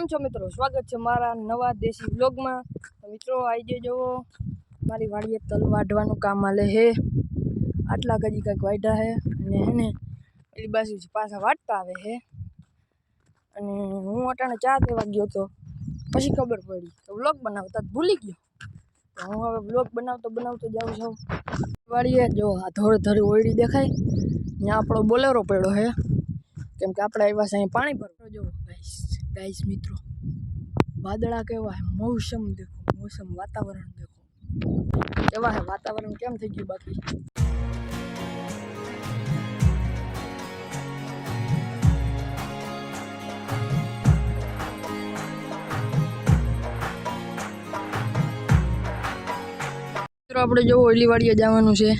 કેમ છો મિત્રો? સ્વાગત છે મારા નવા દેશી વ્લોગમાં. મિત્રો આવી જઈ જુઓ. મારી વાડીએ તલ વાઢવાનું કામ આલે હે. આટલા કજી કંઈક વાઢ્યા હે. અને હે ને એની બાજુ પાછા વાટતા આવે હે. અને હું અટાણે ચા દેવા ગયો હતો પછી ખબર પડી તો વ્લોગ બનાવતા ભૂલી ગયો. હું હવે વ્લોગ બનાવતો બનાવતો જાઉં છું. વાડીએ જો આ ધોળ ધરી ઓયડી દેખાય. ત્યાં આપણો બોલેરો પડ્યો હે. કેમ કે આપણે આવ્યા છે અહીં પાણી ભરવા. જો ગાઈસ મિત્રો, વાદળા કેવા હે? મોસમ દેખો, મોસમ વાતાવરણ દેખો. કેવા હે? વાતાવરણ કેમ થઈ ગયું બાકી? મિત્રો, આપણે જોવો ઓલીવાડીએ જવાનું છે,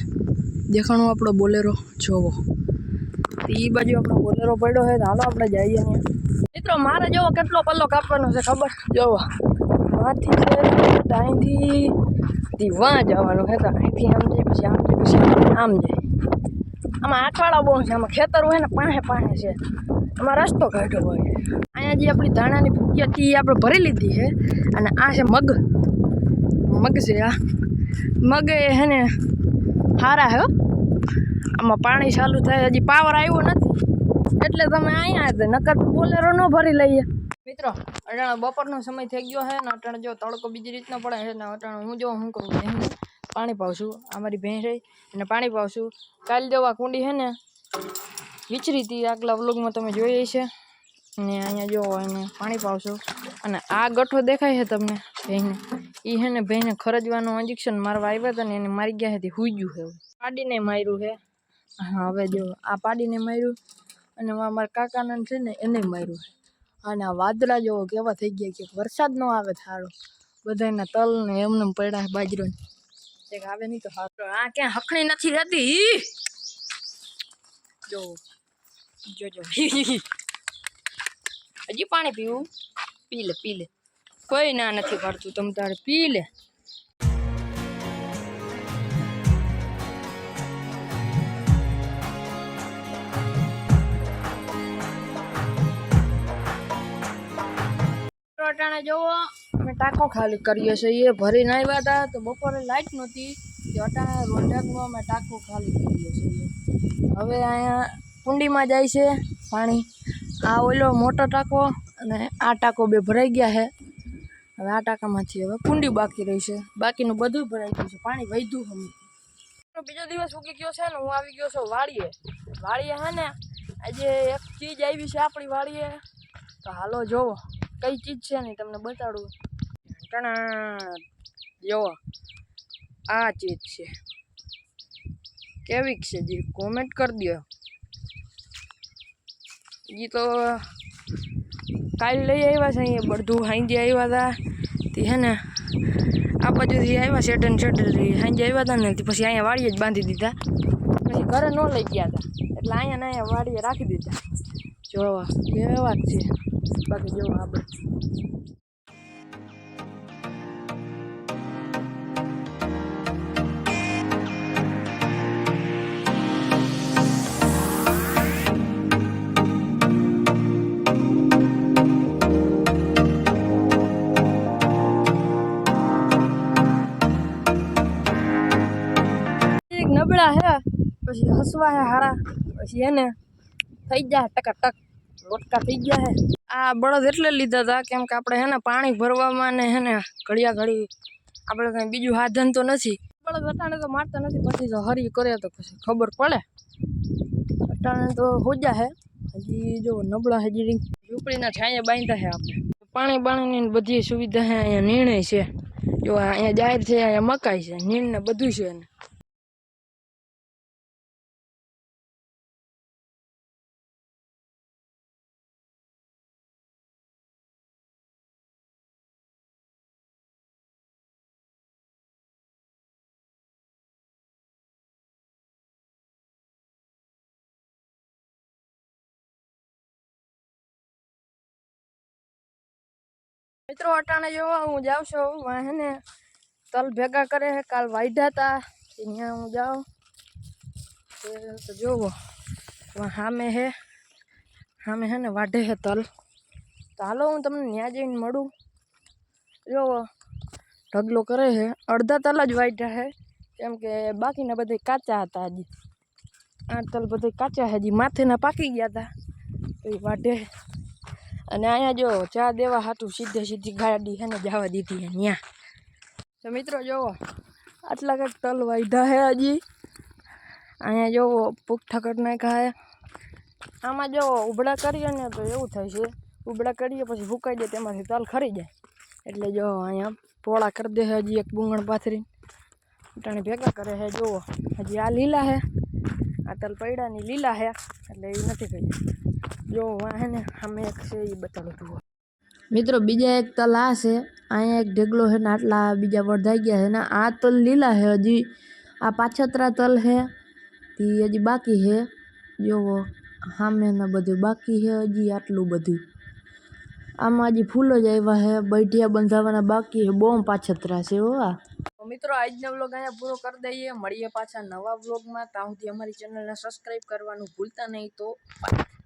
દેખાણું આપણો બોલેરો જોવો. એ બાજુ આપણો બોલેરો પડ્યો છે હાલો આપણે જઈએ ને મિત્રો, મારે જોવો કેટલો પલ્લો કાપવાનો છે ખબર? જોવો. વાંથી છે અહીંથી વાં જવાનું છે, તો અહીંથી આમ જાય, પછી આમ જાય, પછી આમ જાય, આમાં આઠવાળા બહુ છે, આમાં ખેતર હોય ને પાસે પાસે છે. આમાં રસ્તો કાઢ્યો હોય. અહીંયા જે આપણી ધાણાની ભૂકી હતી, એ આપણે ભરી લીધી છે. અને આ છે મગ. મગ છે, આ. મગ એ હે ને સારા હો. આમાં પાણી ચાલુ થાય, હજી પાવર આવ્યો નથી. એટલે તમે અહીંયા જ, નકર બોલેરો ન ભરી લઈએ. મિત્રો અટાણે બપોરનો સમય થઈ ગયો છે, ને અટાણે જો તડકો બીજી રીતનો પડે છે, ને અટાણે હું જો શું કરું ભેંસને પાણી પાવશું, આ મારી ભેંસ રહી, અને પાણી પાવશું. કાલ જેવા કુંડી છે ને, વિચરી હતી, આગલા વ્લોગમાં તમે જોઈ છે ને અહીંયા જો એને પાણી પાવશું. અને આ ગઠ્ઠો દેખાય છે તમને ભેંને એ છે ને ભેંને ખરજવાનું ઇન્જેક્શન મારવા આવ્યા હતા ને એને મારી ગયા હતી, હુઈ ગયું છે. પાડીને માર્યું છે. હા, હવે જો, આ પાડીને માર્યું. અને મારા કાકાને છે ને એને માર્યું અને આ વાદળા જેવો કેવા થઈ ગયા કે વરસાદ ન આવે થાળો. બધાના તલ ને એમને એમ પડ્યા બાજરો એક આવે નહીં તો સારો આ ક્યાં હખણી નથી રહેતી! જો જોજો હજી પાણી પીવું? પી લે પી લે. કોઈ ના નથી પાડતું તમ તારે, પી લે. અટાણે જોવો. અમે ટાંકો ખાલી કરીએ છીએ. એ ભરીને આવ્યા હતા તો બપોરે લાઇટ નહોતી. તે અટાણે રોંઢકમાં અમે ટાંકો ખાલી કરીએ છીએ. હવે અહીંયા કુંડીમાં જાય છે પાણી. આ ઓલો મોટો ટાંકો અને આ ટાંકો બે ભરાઈ ગયા છે. હવે આ ટાંકામાંથી હવે કુંડી બાકી રહી છે. બાકીનું બધું ભરાઈ ગયું છે. પાણી વધ્યું અમે બીજો દિવસ ઉગી ગયો છે ને, હું આવી ગયો છું વાડીએ. વાડીએ હે ને, આજે એક ચીજ આવી છે આપણી વાડીએ. તો હાલો જોવો. કઈ ચીજ છે ને તમને બતાડું. ટણા. જોવો, આ ચીજ છે. કેવીક છે જે? કોમેન્ટ કરી દો જી તો કાલ લઈ આવ્યા છે અહીંયા બધું, હાંજે આવ્યા હતા તે હે ને, આ બાજુથી આવ્યા શેટર શેટરથી હાંજે આવ્યા હતા ને પછી અહીંયા વાડીએ જ બાંધી દીધા. પછી ઘરે ન લઈ ગયા હતા એટલે અહીંયા ને અહીંયા વાડીએ રાખી દીધા. જોવા, કેવા જ છે. બાકી જો આ પછી હસવા હે હારા. પછી એને થઈ જાય ટકા ટક. લોટકા થઈ ગયા હે. આ બળદ એટલે લીધા હતા, કેમ કે આપણે હેને પાણી ભરવામાં ને હેને ઘડિયા ઘડી આપણે કંઈ બીજું સાધન તો નથી. બળદ અટાણે તો મારતા નથી, પછી તો હરી કરે તો પછી ખબર પડે. અટાણે તો હોજા હે. હજી જો નબળા હજી ઝૂંપડીના છાંયા બાંધ્યા હે આપણે. પાણી બાણીની બધી સુવિધા હે, અહીંયા નિર્ણય છે. જો અહીંયા જાહેર છે, અહીંયા મકાઈ છે નીણ ને બધું છે મિત્રો, અટાણે જોવા, હું જાઉં છું. વાં હે ને તલ ભેગા કરે છે કાલ વાઢ્યા હતા ત્યાં હું જાઉં. તે તો જોવો વાં સામે હે સામે હે ને વાઢે છે તલ. તો હાલો, હું તમને ત્યાં જઈને મળું. જો ઢગલો કરે છે અડધા તલ જ વાટ્યા છે કેમ કે બાકીના બધા કાચા હતા હજી. આ તલ બધા કાચા છે હજી માથેના પાકી ગયા હતા તો એ વાટે અને અહીંયા જો ચા દેવા હાટું સીધે સીધી ગાડી છે ને જવા દીધી ત્યાં તો મિત્રો જુઓ આટલા કંઈક તલ વાઢા છે હજી. અહીંયા જોવો પુખ્ઠા કરી નાખ્યા છે આમાં જો ઉબળા કરીએ ને તો એવું થાય છે, ઉબડા કરીએ પછી ફૂંકાઈ દે તેમાંથી તલ ખરી જાય. એટલે જો અહીંયા પોળા કરી દે હજી એક બુંગણ પાથરી ટાણે ભેગા કરે છે જુઓ હજી આ લીલા છે આ તલ પૈડાની લીલા છે એટલે એ નથી કહી જો આ હે ને સામે એક છે એ બતાડું જુઓ મિત્રો બીજા એક તલ આ છે. અહીંયા એક ઢેગલો છે ને આટલા બીજા વળધાઈ ગયા છે ને આ તલ લીલા છે હજી. આ પાછતરા તલ છે તે હજી બાકી છે જોવો સામેના બધું બાકી છે હજી આટલું બધું. આમાં હજી ફૂલ જ આવ્યા છે બૈઠિયા બંધાવાના બાકી છે બહુ પાછતરા છે હો આ. તો મિત્રો આજનો વ્લોગ અહીંયા પૂરો કરી દઈએ. મળીએ પાછા નવા વ્લોગમાં. ત્યાં સુધી અમારી ચેનલને સબસ્ક્રાઈબ કરવાનું ભૂલતા નહીં તો bye.